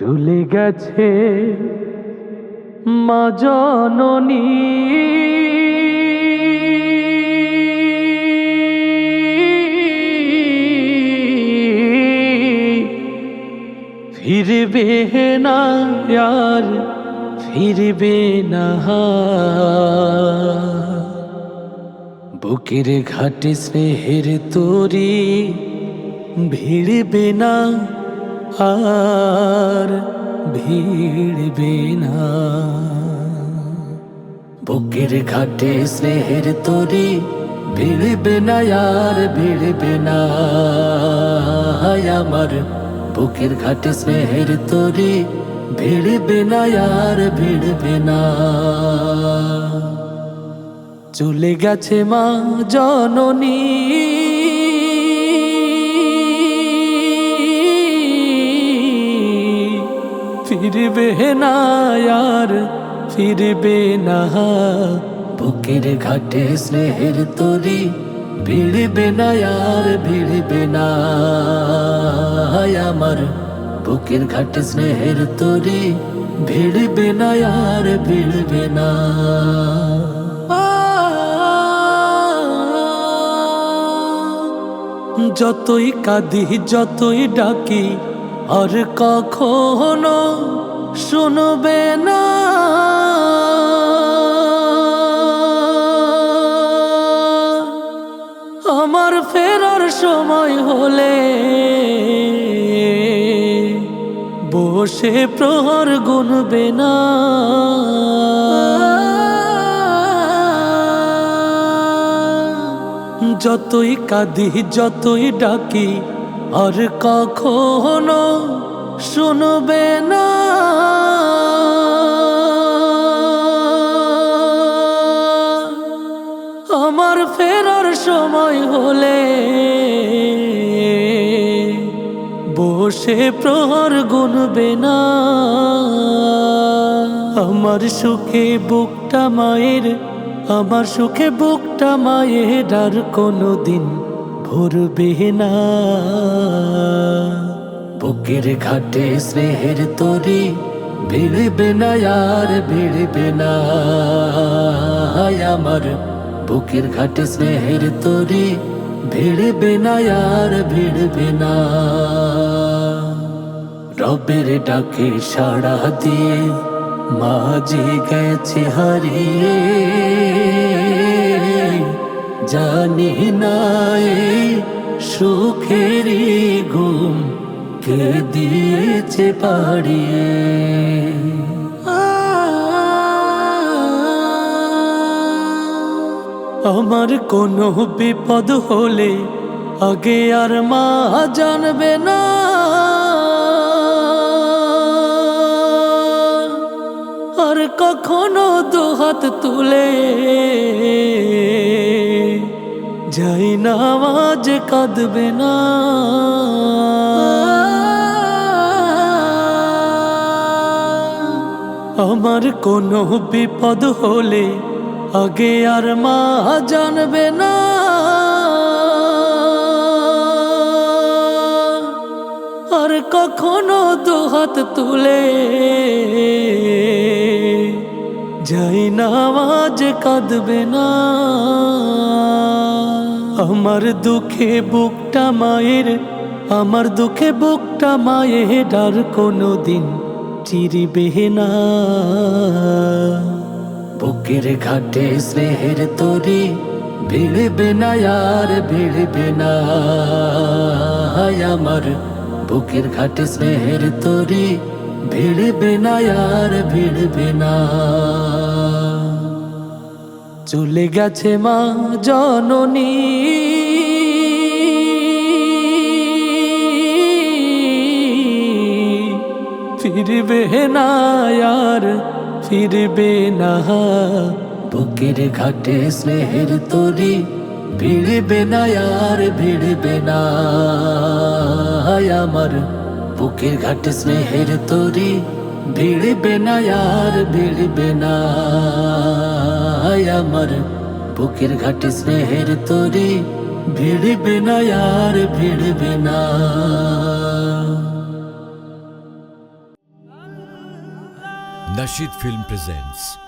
চলে গেছে মা জননী। ফিরবে না यार ফিরবে না। বুকের ঘাটে স্নেহের তোরি ভিড়বে না। আর ভিড়বে না। বুকের ঘাটে স্নেহের তোরি ভিড়বে না আর ভিড়বে না। আমার বুকের ঘাটে স্নেহের তরি ভিড়বে না আর ভিড়বে না। চলে গেছে মা জননী ফিরবে না আর ফিরবে না। বুকের ঘাটে স্নেহের তরি ভিড়বে না আর ভিড়বে না। আমার বুকের ঘাটে স্নেহের তরি ভিড়বে না আর ভিড়বে না। যতই কাঁদি, যতই ডাকি আর কখনো শুনবে না। আমার ফেরার সময় হলে বসে প্রহর গুনবে না। যতই কাঁদি, যতই ডাকি আর কখনো শুনবে না। আমার ফেরার সময় হলে বসে প্রহর গুনবে না। আমার সুখে বুকটা মায়ের, আমার সুখে বুকটা মায়ের, আর কোনো দিন ভরবে না। বুকের ঘাটে স্নেহের তরি ভিড়বে না আর ভিড়বে না। আমার বুকের ঘাটে স্নেহের তরি ভিড়বে না আর ভিড়বে না। রবের ডাকে সাড়া দিয়ে মাঝে গেছে হারিয়ে। জানি না এই সুখেরই ঘুম কে দিয়েছে পাড়িয়ে। আমার কোনো বিপদ হলে আগে আর মা জানবে না। আর কখনো দুহাত তুলে যাই কাঁদবে না। আমার কোনো বিপদ হলে আগে আর মা জানবে না। আর কখনো দুহাত তুলে যাই না আজ কাঁদবে না। আমার দুঃখে বুকটা মায়ের, আমার দুঃখে বুকটা মায়ের, আর কোনো দিন চিরিবে না। বুকের ঘাটে স্নেহের তরি ভিড়বে না, আর ভিড়বে না। আমার বুকের ঘাটে স্নেহের তরি ভিড়বে না, আর ভিড়বে না। চলে গেছে মা জননী। ফিরবে না আর ফিরবে না। বুকের ঘাটে স্নেহের তরি ভিড়বে না আর ভিড়বে না। আমার বুকের ঘাটে স্নেহের তরি ভিড়বে না আর ভিড়বে না। আমার বুকের ঘাটে স্নেহের তোরে ভিড়বে না আর ভিড়বে না Nasheed Film presents